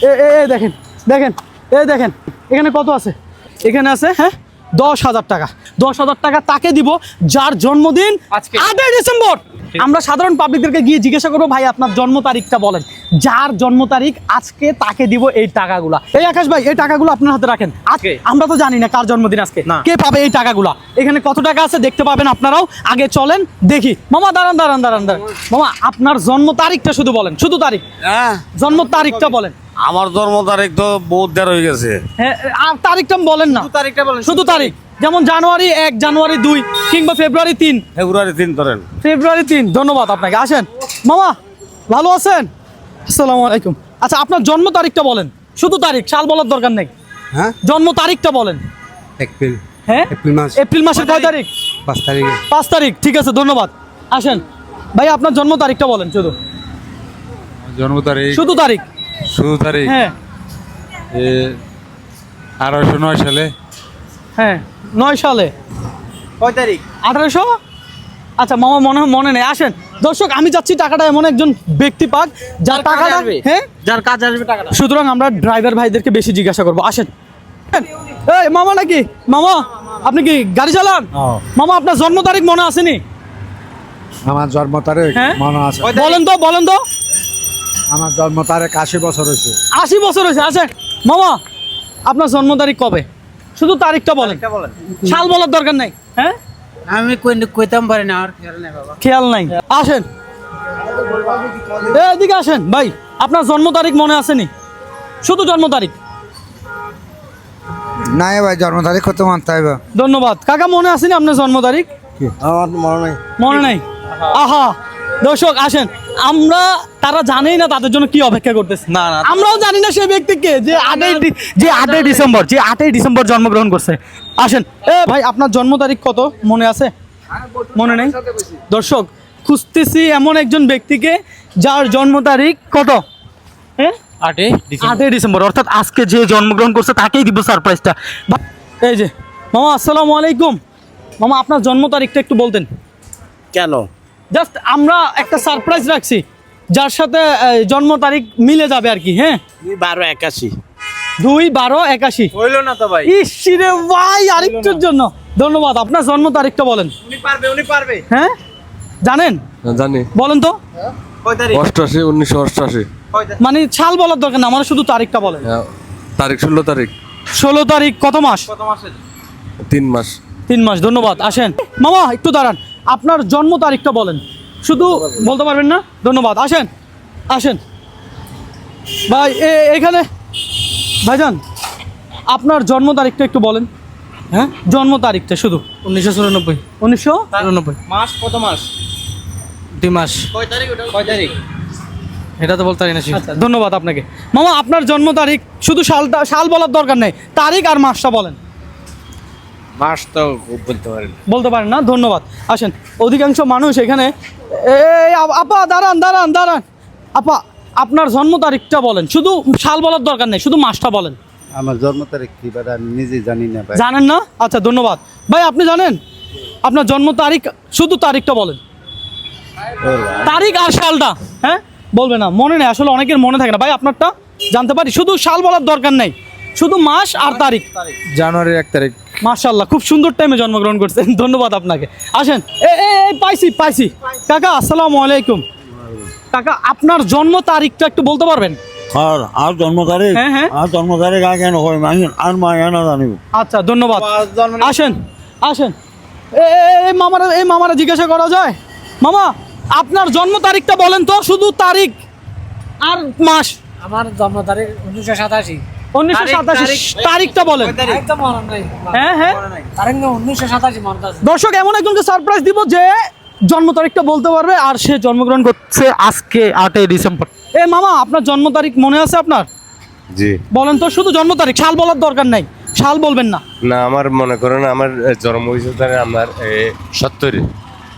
এ এ এ দেখেন দেখেন এই দেখেন এখানে কত আছে? এখানে আছে হ্যাঁ? দশ হাজার টাকা। দশ হাজার টাকা তাকে দিব যার জন্মদিন আজকে। আটই ডিসেম্বর। আমরা সাধারণ পাবলিকদেরকে গিয়ে জিজ্ঞাসা করব ভাই আপনার জন্ম তারিখটা বলেন। যার জন্ম তারিখ আজকে তাকে দিব এই টাকাগুলা। এই আকাশ ভাই এই টাকাগুলো আপনার হাতে রাখেন। আজকে আমরা তো জানি না কার জন্মদিন আজকে। কে পাবে এই টাকাগুলা? এখানে কত টাকা আছে দেখতে পাবেন আপনারাও। আগে চলেন দেখি। মামা দাঁড়ান দাঁড়ান দাঁড়ান দাঁড়ান। মামা আপনার জন্ম তারিখটা শুধু বলেন শুধু তারিখ। হ্যাঁ। জন্ম তারিখটা বলেন। আমার জন্ম তারিখ তো বহুত দেড় হয়ে গেছে। হ্যাঁ আর তারিখটা বলেন না। তারিখটা বলেন শুধু তারিখ। যেমন জানুয়ারি এক জানুয়ারি দুই কিংবা ফেব্রুয়ারি তিন। ফেব্রুয়ারি তিন ধরেন। ফেব্রুয়ারি তিন ধন্যবাদ আপনাকে। আসেন। মামা ভালো আছেন? আসসালামু আলাইকুম। আচ্ছা আপনার জন্ম তারিখটা বলেন। শুধু তারিখ সাল বলার দরকার নেই। হ্যাঁ? জন্ম তারিখটা বলেন। এপ্রিল। হ্যাঁ? এপ্রিল মাস। এপ্রিল মাসের কয় তারিখ। পাঁচ তারিখে। পাঁচ তারিখ ঠিক আছে ধন্যবাদ। আসেন। ভাই আপনার জন্ম তারিখটা বলেন শুধু। জন্ম তারিখ শুধু তারিখ। তারিখ? হ্যাঁ। আঠারোশো নয় সালে? হ্যাঁ নয় সালে। কয় তারিখ? আঠারোশো? আচ্ছা মামা মনে মনে নেই। আসেন। দর্শক আমি যাচ্ছি টাকাটা এমন একজন ব্যক্তি পাক যার টাকাটা হ্যাঁ? যার কাজ আসবে টাকাটা। সুতরাং আমরা ড্রাইভার ভাইদেরকে বেশি জিজ্ঞাসা করব। আসেন। এই মামা নাকি? মামা আপনি কি গাড়ি চালান? মামা আপনার জন্ম তারিখ মনে আসেনি? আমার জন্ম তারিখ হ্যাঁ? মনে আছে। বলেন তো বলেন তো। আমার জন্ম তারিখ আশি বছর হয়েছে। আশি বছর হয়েছে আসেন মামা আপনার জন্ম তারিখ কবে? শুধু তারিখটা বলেন। বলেন। সাল বলার দরকার নাই হ্যাঁ? আমি কই কইতাম পারি না আর খেয়াল নেই বাবা। খেয়াল নাই। আসেন। এদিকে আসেন ভাই আপনার জন্ম তারিখ মনে আসেনি শুধু জন্ম তারিখ। না ভাই জন্ম তারিখ কত মানতে হবে? ধন্যবাদ। কাকা মনে আসেনি আপনার জন্ম তারিখ? আমার মনে নেই। মনে নেই? আহা। দর্শক আসেন। আমরা তারা জানেই না তাদের জন্য কি অপেক্ষা করতেছে। না, না। আমরাও জানি না সেই ব্যক্তিকে যে আটই যে আটই ডিসেম্বর যে আটই ডিসেম্বর জন্মগ্রহণ করছে। আসেন। এ ভাই আপনার জন্ম তারিখ কত? মনে আছে? মনে নেই? দর্শক খুঁজতেছি এমন একজন ব্যক্তিকে যার জন্ম তারিখ কত? হ্যাঁ আটে আটই ডিসেম্বর অর্থাৎ আজকে যে জন্মগ্রহণ করছে তাকেই দিব সারপ্রাইজটা। এই যে মামা আসসালামু আলাইকুম। মামা আপনার জন্ম তারিখটা একটু বলতেন। কেন? জাস্ট আমরা একটা সারপ্রাইজ রাখছি যার সাথে জন্ম তারিখ মিলে যাবে আর কি হ্যাঁ? বারো একাশি। দুই বারো একাশি। হইল না তো ভাই। ইসিরে ভাই আরেকটুর জন্য। ধন্যবাদ আপনার জন্ম তারিখটা বলেন। উনি পারবে উনি পারবে। হ্যাঁ? জানেন? জানি। বলেন তো। কয় তারিখ? অষ্টাশি উনিশশো অষ্টাশি মানে ছাল বলার দরকার না আমার শুধু তারিখটা বলেন। তারিখ ষোলো তারিখ। ষোলো তারিখ কত মাস? কত মাসের? তিন মাস। তিন মাস ধন্যবাদ আসেন। মামা একটু দাঁড়ান। আপনার জন্ম তারিখটা বলেন। শুধু বলতে পারবেন না? ধন্যবাদ। আসেন আসেন। ভাই এ- এখানে ভাইজান আপনার জন্ম তারিখটা একটু বলেন। হ্যাঁ? জন্ম তারিখটা শুধু। উনিশশো চুরানব্বই। উনিশশো? চুরানব্বই। মাস কত মাস? দুই মাস। কয় তারিখ কয় তারিখ? এটা তো বলতে পারি না আচ্ছা ধন্যবাদ আপনাকে। মামা আপনার জন্ম তারিখ শুধু সালটা সাল বলার দরকার নেই। তারিখ আর মাসটা বলেন। মাস তো বলতে পারেন। বলতে পারেন না ধন্যবাদ। আসেন অধিকাংশ মানুষ এখানে এই আপা দাঁড়ান দাঁড়ান দাঁড়ান। আপা আপনার জন্ম তারিখটা বলেন। শুধু সাল বলার দরকার নেই শুধু মাসটা বলেন। আমার জন্ম তারিখ কি আমি নিজে জানি না ভাই। জানেন না? আচ্ছা ধন্যবাদ। ভাই আপনি জানেন? আপনার জন্ম তারিখ শুধু তারিখটা বলেন। তারিখ আর সালটা হ্যাঁ? বলবে না মনে নেই আসলে অনেকের মনে থাকে না। ভাই আপনারটা জানতে পারি। শুধু সাল বলার দরকার নেই। শুধু মাস আর তারিখ? জানুয়ারির এক তারিখ। মার্শাল্লাহ খুব সুন্দর টাইমে জন্মগ্রহণ করছেন। ধন্যবাদ আপনাকে। আসেন। এ পাইছি পাইছি। কাকা আসসালামু আলাইকুম। কাকা আপনার জন্ম তারিখটা একটু বলতে পারবেন? আর আর জন্ম তারিখ? হ্যাঁ, হ্যাঁ। আর জন্ম তারিখ আগে আর মা না জানিব। আচ্ছা ধন্যবাদ। আসেন আসেন। এই মামারা এই মামারা জিজ্ঞাসা করা যায়। মামা আপনার জন্ম তারিখটা বলেন তো শুধু তারিখ আর মাস। আমার জন্ম তারিখ উনিশশো সাতাশি। উনিশশো সাতাশি তারিখটা বলেন। মনে হ্যাঁ হ্যাঁ। দর্শক এমন একজনকে সারপ্রাইজ দিব যে জন্ম তারিখটা বলতে পারবে আর সে জন্মগ্রহণ করছে আজকে আটই ডিসেম্বর। এ মামা আপনার জন্ম তারিখ মনে আছে আপনার? জি। বলেন তো শুধু জন্ম তারিখ সাল বলার দরকার নাই। সাল বলবেন না। না আমার মনে করেন আমার জন্ম হয়েছে আমার সত্তরে।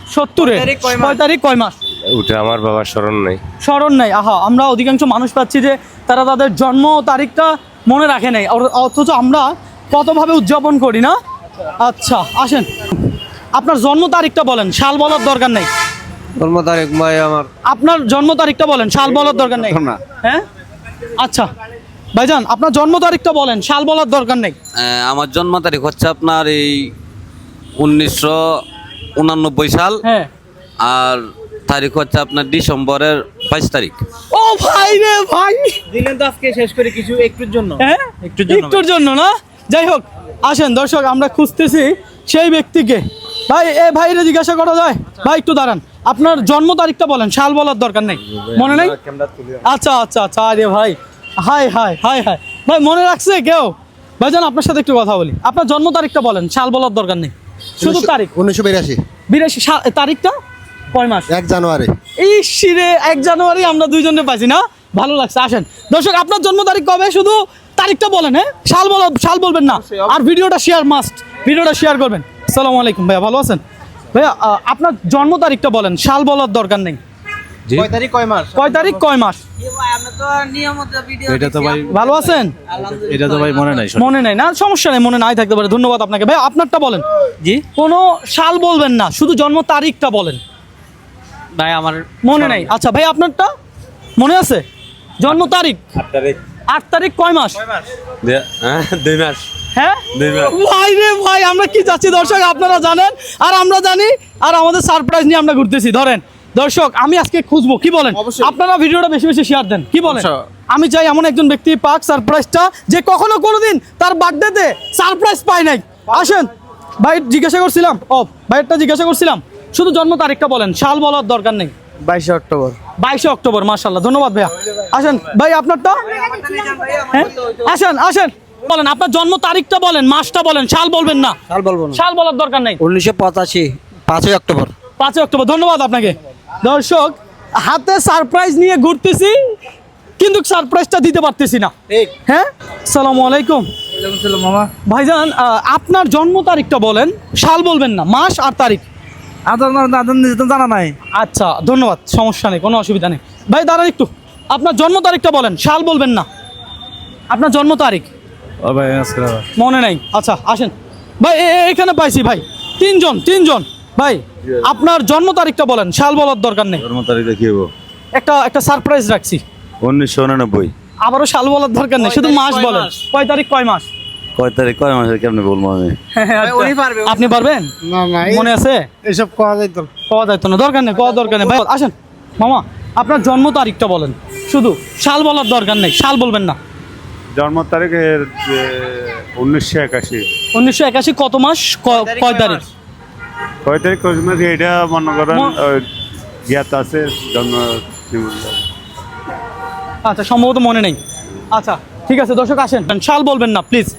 সত্তরে? তারিখ কয় তারিখ কয় মাস? ওটা আমার বাবার স্মরণ নেই। স্মরণ নাই আহা আমরা অধিকাংশ মানুষ পাচ্ছি যে তারা তাদের জন্ম তারিখটা মনে রাখে নেই। অথচ আমরা কতভাবে উদযাপন করি না? আচ্ছা আসেন। আপনার জন্ম তারিখটা বলেন সাল বলার দরকার নেই। জন্ম তারিখ ভাই আমার। আপনার জন্ম তারিখটা বলেন সাল বলার দরকার নেই। হ্যাঁ? আচ্ছা ভাইজান আপনার জন্ম তারিখটা বলেন সাল বলার দরকার নেই। আমার জন্ম তারিখ হচ্ছে আপনার এই উনিশশো উনানব্বই সাল। হ্যাঁ। আর তারিখ হচ্ছে আপনার ডিসেম্বরের বাইশ তারিখ। ও ভাই রে ভাই। দিলেন তো আজকে শেষ করে কিছু একটুর জন্য। হ্যাঁ? একটুর জন্য একটুর জন্য না? যাই হোক আসেন দর্শক আমরা খুঁজতেছি সেই ব্যক্তিকে। ভাই এ ভাইরে জিজ্ঞাসা করা যায়? ভাই একটু দাঁড়ান। আপনার জন্ম তারিখটা বলেন সাল বলার দরকার নেই। মনে নেই? আচ্ছা আচ্ছা আচ্ছা আরে ভাই। হাই হাই হাই হাই ভাই মনে রাখছে কেউ? ভাই ভাইজান আপনার সাথে একটু কথা বলি। আপনার জন্ম তারিখটা বলেন সাল বলার দরকার নেই। শুধু তারিখ। উনিশশো বিরাশি। বিরাশি তারিখটা? কয় মাস? এক জানুয়ারি। এই শিরে এক জানুয়ারি আমরা দুইজনে পাইছি না? ভালো লাগছে আসেন। দর্শক আপনার জন্ম তারিখ কবে? শুধু তারিখটা বলেন হ্যাঁ? সাল বল সাল বলবেন না। আর ভিডিওটা শেয়ার মাস্ট ভিডিওটা শেয়ার করবেন। আসসালামু আলাইকুম ভাইয়া ভালো আছেন? ভাইয়া আপনার জন্ম তারিখটা বলেন সাল বলার দরকার নেই। কয় তারিখ কয় মাস? কয় তারিখ কয় মাস? এটা তো ভাই ভালো আছেন? এটা তো ভাই মনে নাই মনে নেই না? সমস্যা নেই মনে নাই থাকতে পারে। ধন্যবাদ আপনাকে। ভাই আপনারটা বলেন। জি। কোনো সাল বলবেন না শুধু জন্ম তারিখটা বলেন। ভাই আমার মনে নেই। আচ্ছা ভাই আপনারটা? মনে আছে? জন্ম তারিখ? আট তারিখ। কয় মাস? দুই মাস। হ্যাঁ? ভাই রে ভাই আমরা কি যাচ্ছি? দর্শক আপনারা জানেন আর আমরা জানি আর আমাদের সারপ্রাইজ নিয়ে আমরা ঘুরতেছি। ধরেন দর্শক আমি আজকে খুঁজবো। কি বলেন? আপনারা ভিডিওটা বেশি বেশি শেয়ার দেন। কি বলেন? আমি চাই এমন একজন ব্যক্তি পাক সারপ্রাইজটা যে কখনো কোনোদিন তার বার্থডেতে সারপ্রাইজ পায় নাই। আসেন। ভাই জিজ্ঞাসা করছিলাম। ও ভাইয়েরটা জিজ্ঞাসা করছিলাম। শুধু জন্ম তারিখটা বলেন সাল বলার দরকার নেই। বাইশে অক্টোবর। বাইশে অক্টোবর মার্শাল্লাহ ধন্যবাদ ভাইয়া। আসেন ভাই আপনারটা? হ্যাঁ? আসেন আসেন। বলেন আপনার জন্ম তারিখটা বলেন মাসটা বলেন সাল বলবেন না। সাল বলব না। সাল বলার দরকার নেই। উনিশশো পঁচাশি পাঁচই অক্টোবর। পাঁচই অক্টোবর ধন্যবাদ আপনাকে। দর্শক হাতে সারপ্রাইজ নিয়ে ঘুরতেছি কিন্তু সারপ্রাইজটা দিতে পারতেছি না। হ্যাঁ? সালামু আলাইকুম। ভাইজান আপনার জন্ম তারিখটা বলেন সাল বলবেন না মাস আর তারিখ। আদর আদর জানা নাই। আচ্ছা ধন্যবাদ সমস্যা নেই কোনো অসুবিধা নেই। ভাই দাঁড়ান একটু। আপনার জন্ম তারিখটা বলেন সাল বলবেন না। আপনার জন্ম তারিখ? ও ভাই মনে নাই। আচ্ছা আসেন। ভাই এখানে পাইছি ভাই। তিনজন তিনজন। ভাই আপনার জন্ম তারিখটা বলেন সাল বলার দরকার নেই। জন্ম তারিখ একটা একটা সারপ্রাইজ রাখছি। উনিশশো উনানব্বই। আবারও সাল বলার দরকার নেই শুধু মাস বলেন। কয় তারিখ কয় মাস? কয় তারিখ কয় মাসের কেমনে বলব আমি? আচ্ছা। উনি পারবে, আপনি পারবেন? না না মনে আছে? এসব করা যাইতো পাওয়া যাইতো না দরকার নেই পাওয়া দরকার নেই। ভাই আসেন। মামা আপনার জন্ম তারিখটা বলেন। শুধু সাল বলার দরকার নেই সাল বলবেন না। জন্ম তারিখের উনিশশো একাশি। উনিশশো একাশি কত মাস? ক- কয় তারিখ কয় তারিখ? কয় মাস? এটা মনে করেন জ্ঞাত আছে জন্ম আচ্ছা সম্ভবত মনে নেই। আচ্ছা ঠিক আছে দর্শক আসেন। সাল বলবেন না প্লিজ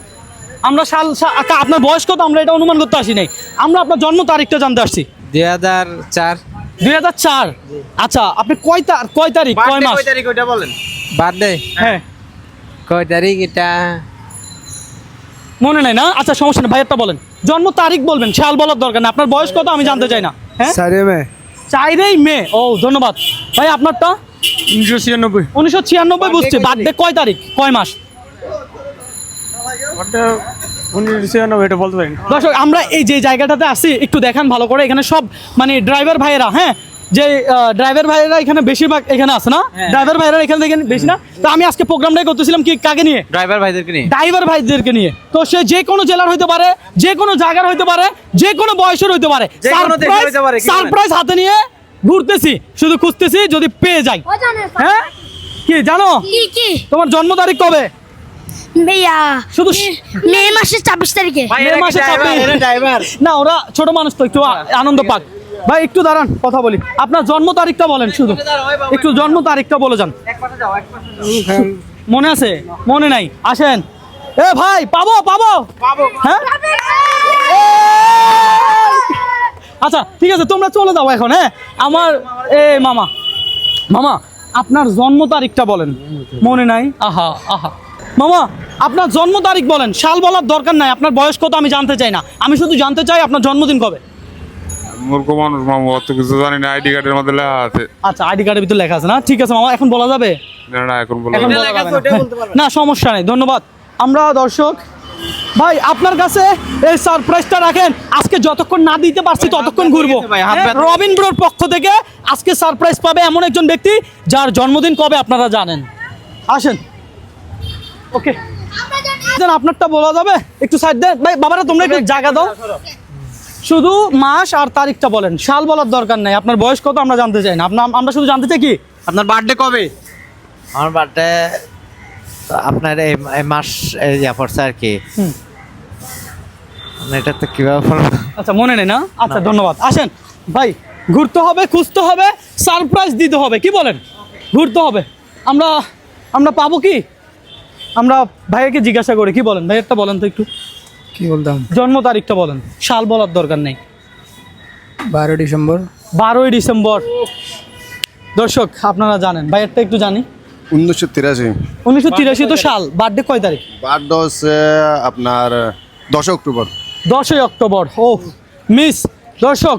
আমরা সাল আপনার বয়স কত? আমরা এটা অনুমান করতে আসি নাই। আমরা আপনার জন্ম তারিখটা জানতে আসছি। দুই হাজার চার। দুই হাজার চার? আচ্ছা আপনি কয় তা- কয় তারিখ? কয় মাস? কয় তারিখ ওইটা বলেন। বার্থডে? হ্যাঁ। কয় তারিখ এটা? মনে নাই না? আচ্ছা সমস্যা নেই ভাইয়েরটা বলেন। জন্ম তারিখ বলবেন সাল বলার দরকার না আপনার বয়স কত? আমি জানতে চাই না। হ্যাঁ? মে। চাইরেই মে। ও ধন্যবাদ। ভাই আপনারটা? উনিশশো ছিয়ানব্বই। উনিশশো ছিয়ানব্বই বুঝছি। বার্থডে কয় তারিখ? কয় মাস উনিশশো ছিয়ানব্বই এটা বলতে পারি দর্শক আমরা এই যে জায়গাটাতে আসি একটু দেখান ভালো করে। এখানে সব মানে ড্রাইভার ভাইয়েরা হ্যাঁ? যে ড্রাইভার ভাইয়েরা এখানে বেশিরভাগ এখানে আছে না? ড্রাইভার ভাইয়েরা এখানে দেখেন বেশি না? তো আমি আজকে প্রোগ্রামটাই করতেছিলাম কি কাকে নিয়ে? ড্রাইভার ভাইদেরকে নিয়ে। ড্রাইভার ভাইদেরকে নিয়ে। তো সে যে কোনো জেলার হইতে পারে যে কোনো জায়গার হইতে পারে যে কোনো বয়সের হইতে পারে? সারপ্রাইজ হাতে নিয়ে ঘুরতেছি শুধু খুঁজতেছি যদি পেয়ে যাই। হ্যাঁ? কি জানো? কি কি? তোমার জন্ম তারিখ কবে? ভাইয়া শুধু মে মাসের ছাব্বিশ তারিখে। মে মাসে ড্রাইভার না ওরা ছোট মানুষ তো একটু আনন্দ পাক। ভাই একটু দাঁড়ান কথা বলি। আপনার জন্ম তারিখটা বলেন শুধু। একটু জন্ম তারিখটা বলে যান। মনে আছে? মনে নাই? আসেন। এ ভাই পাবো পাবো। হ্যাঁ? আচ্ছা ঠিক আছে তোমরা চলে যাও এখন হ্যাঁ? আমার এ মামা। মামা আপনার জন্ম তারিখটা বলেন। মনে নাই? আহা আহা। মামা আপনার জন্ম তারিখ বলেন। সাল বলার দরকার নাই আপনার বয়স কত আমি জানতে চাই না। আমি শুধু জানতে চাই আপনার জন্মদিন কবে। মূর্খ মানুষ মামু অত কিছু জানি না আইডি কার্ডের মধ্যে লেখা আছে। আচ্ছা আইডি কার্ডের ভিতরে লেখা আছে না? ঠিক আছে মামা এখন বলা যাবে? না, না এখন বলা যাবে না। না। সমস্যা নেই ধন্যবাদ। আমরা দর্শক ভাই আপনার কাছে এই সারপ্রাইজটা রাখেন। আজকে যতক্ষণ না দিতে পারছি ততক্ষণ ঘুরবো। হ্যাঁ, রবিন ব্রোর পক্ষ থেকে আজকে সারপ্রাইজ পাবে এমন একজন ব্যক্তি যার জন্মদিন কবে আপনারা জানেন? আসেন। ওকে। দেন আপনারটা বলা যাবে একটু সাইড দেন। ভাই বাবারা তোমরা একটু জায়গা দাও। শুধু মাস আর তারিখটা বলেন। সাল বলার দরকার নাই। আপনার বয়স কত আমরা জানতে চাই না। আপনার আমরা শুধু জানতে চাই কি? আপনার বার্থডে কবে? আমার বার্থডে আপনার এই মাস এই ইয়া পড়ছে আর কি। মানে এটা তো কীভাবে? আচ্ছা মনে নেই না? আচ্ছা ধন্যবাদ। আসেন। ভাই ঘুরতে হবে খুঁজতে হবে সারপ্রাইজ দিতে হবে। কি বলেন? ঘুরতে হবে। আমরা আমরা পাবো কি? আমরা ভাইয়াকে জিজ্ঞাসা করি কি বলেন? ভাইয়েরটা বলেন তো একটু। কি বলতাম? জন্ম তারিখটা বলেন। সাল বলার দরকার নেই। বারোই ডিসেম্বর। বারোই ডিসেম্বর। দর্শক আপনারা জানেন ভাইয়েরটা একটু জানি। উনিশশো তিরাশি। উনিশশো তিরাশি তো সাল বার্থডে কয় তারিখ? বার্থডে হচ্ছে আপনার দশই অক্টোবর। দশই অক্টোবর ও মিস। দর্শক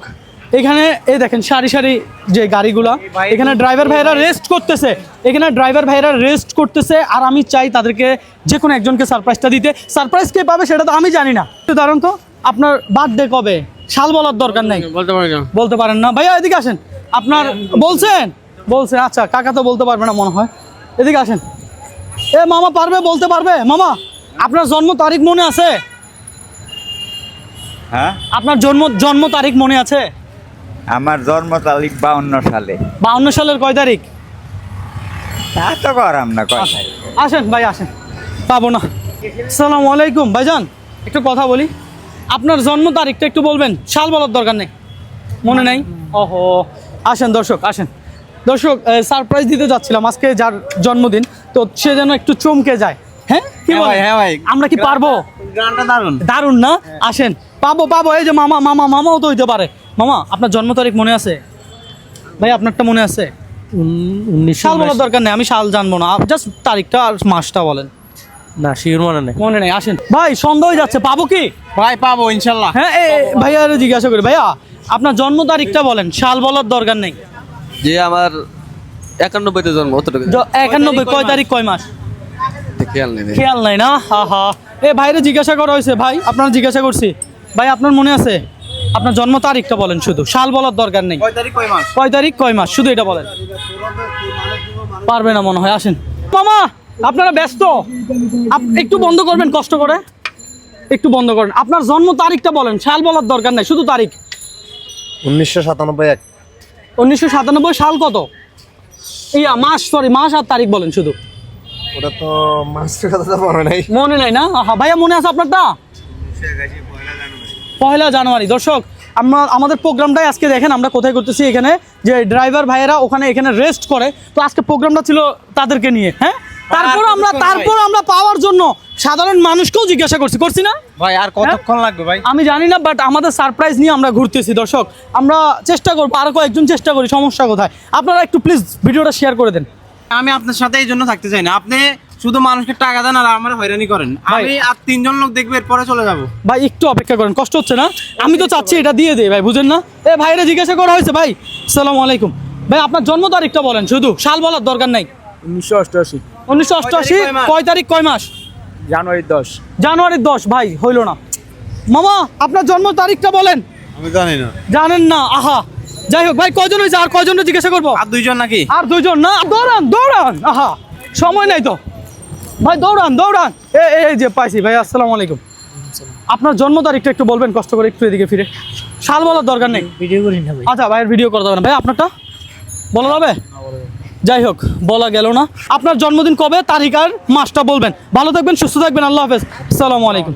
এখানে এই দেখেন সারি সারি যে গাড়িগুলা এখানে ড্রাইভার ভাইরা রেস্ট করতেছে। এখানে ড্রাইভার ভাইরা রেস্ট করতেছে আর আমি চাই তাদেরকে যে কোনো একজনকে সারপ্রাইজটা দিতে। সারপ্রাইজ কে পাবে সেটা তো আমি জানি না। দাঁড়ান তো আপনার বার্থডে কবে? শাল বলার দরকার নাই। বলতে পারি না। বলতে পারেন না। ভাইয়া এদিকে আসেন। আপনার বলছেন? বলছেন আচ্ছা কাকা তো বলতে পারবে না মনে হয়। এদিকে আসেন। এ মামা পারবে বলতে পারবে? মামা আপনার জন্ম তারিখ মনে আছে? হ্যাঁ? আপনার জন্ম জন্ম তারিখ মনে আছে? আমার জন্ম তারিখ বাউন্ন সালে। বাউন্ন সালের কয় তারিখ? তা তো করাম না কয় আসেন ভাই আসেন। পাবো না। সালাম আলাইকুম ভাইজান একটু কথা বলি। আপনার জন্ম তারিখটা একটু বলবেন সাল বলার দরকার নেই। মনে নাই? ওহো আসেন দর্শক আসেন। দর্শক সারপ্রাইজ দিতে যাচ্ছিলাম আজকে যার জন্মদিন তো সে যেন একটু চমকে যায়। হ্যাঁ? কি হ্যাঁ ভাই, হ্যাঁ ভাই। আমরা কি পারব? দারুণ দারুণ। না? আসেন পাবো পাবো এই যে মামা মামা মামাও তো হইতে পারে। মামা আপনার জন্ম তারিখ মনে আছে? ভাই আপনারটা মনে আছে? সাল বলার দরকার নেই আমি সাল জানব না। জাস্ট তারিখটা আর মাসটা বলেন। না শিওর মনে নেই। মনে নেই আসেন। ভাই সন্দেহ হয়ে যাচ্ছে পাবো কি? ভাই পাবো ইনশাল্লাহ। হ্যাঁ এ ভাইয়া জিজ্ঞাসা করি ভাইয়া আপনার জন্ম তারিখটা বলেন সাল বলার দরকার নেই। যে আমার একানব্বইতে জন্ম অতটুকু। একানব্বই কয় তারিখ কয় মাস? খেয়াল নেই। খেয়াল নাই না? হা হা। এ ভাইরে জিজ্ঞাসা করা হয়েছে ভাই আপনার জিজ্ঞাসা করছি। ভাই আপনার মনে আছে? আপনার জন্ম তারিখটা বলেন শুধু। সাল বলার দরকার নেই। কয় তারিখ কয় মাস? কয় তারিখ কয় মাস? শুধু এটা বলেন। পারবে না মনে হয় আসেন। মামা আপনারা ব্যস্ত। একটু বন্ধ করবেন কষ্ট করে। একটু বন্ধ করেন। আপনার জন্ম তারিখটা বলেন। সাল বলার দরকার নাই শুধু তারিখ। উনিশশো সাতানব্বই এক। উনিশশো সাতানব্বই সাল কত? ইয়া মাস সরি মাস আর তারিখ বলেন শুধু। ওটা তো মাসের কথা তো মনে নাই। মনে নাই না? আহা, ভাইয়া মনে আছে আপনারটা? পয়লা জানুয়ারি। দর্শক আমরা আমাদের প্রোগ্রামটাই আজকে দেখেন আমরা কোথায় করতেছি এখানে। যে ড্রাইভার ভাইয়েরা ওখানে এখানে রেস্ট করে। তো আজকে প্রোগ্রামটা ছিল তাদেরকে নিয়ে হ্যাঁ? তারপর আমরা তারপর আমরা পাওয়ার জন্য সাধারণ মানুষকেও জিজ্ঞাসা করছি। করছি না? ভাই আর কতক্ষণ লাগবে ভাই? আমি জানি না বাট আমাদের সারপ্রাইজ নিয়ে আমরা ঘুরতেছি দর্শক। আমরা চেষ্টা করব আরও কয়েকজন চেষ্টা করি সমস্যা কোথায়? আপনারা একটু প্লিজ ভিডিওটা শেয়ার করে দেন। আমি আপনার সাথে এই জন্য থাকতে চাই না। আপনি শুধু মানুষকে টাকা দেন আর আমার হয়রানি করেন। আমি আর তিনজন লোক দেখবে এরপরে চলে যাব। ভাই একটু অপেক্ষা করেন কষ্ট হচ্ছে না? আমি তো চাচ্ছি এটা দিয়ে দেই ভাই বুঝেন না? এ ভাইরা জিজ্ঞাসা করা হয়েছে ভাই সালাম আলাইকুম। ভাই আপনার জন্ম তারিখটা বলেন শুধু সাল বলার দরকার নাই। উনিশশো অষ্টআশি। উনিশশো অষ্টআশি? কয় তারিখ কয় মাস? জানুয়ারি দশ। জানুয়ারির দশ ভাই হইল না। মামা আপনার জন্ম তারিখটা বলেন। আমি জানি না। জানেন না আহা। যাই হোক ভাই কয়জন হয়েছে আর কয়জনকে জিজ্ঞাসা করব? আর দুইজন নাকি? আর দুইজন না দৌড়ান দৌড়ান আহা। সময় নাই তো। ভাই দৌড়ান দৌড়ান। এই যে পাইছি ভাই আসসালামু আলাইকুম। আপনার জন্ম তারিখটা একটু বলবেন কষ্ট করে একটু এদিকে ফিরে। শাল বলার দরকার নেই। ভিডিও করি না ভাই। আচ্ছা ভাইয়ের ভিডিও করে দেবেন না। ভাই আপনারটা? বলা যাবে যাই হোক বলা গেল না। আপনার জন্মদিন কবে? তারিখ আর মাসটা বলবেন। ভালো থাকবেন সুস্থ থাকবেন। আল্লাহ হাফেজ। আসসালামু আলাইকুম।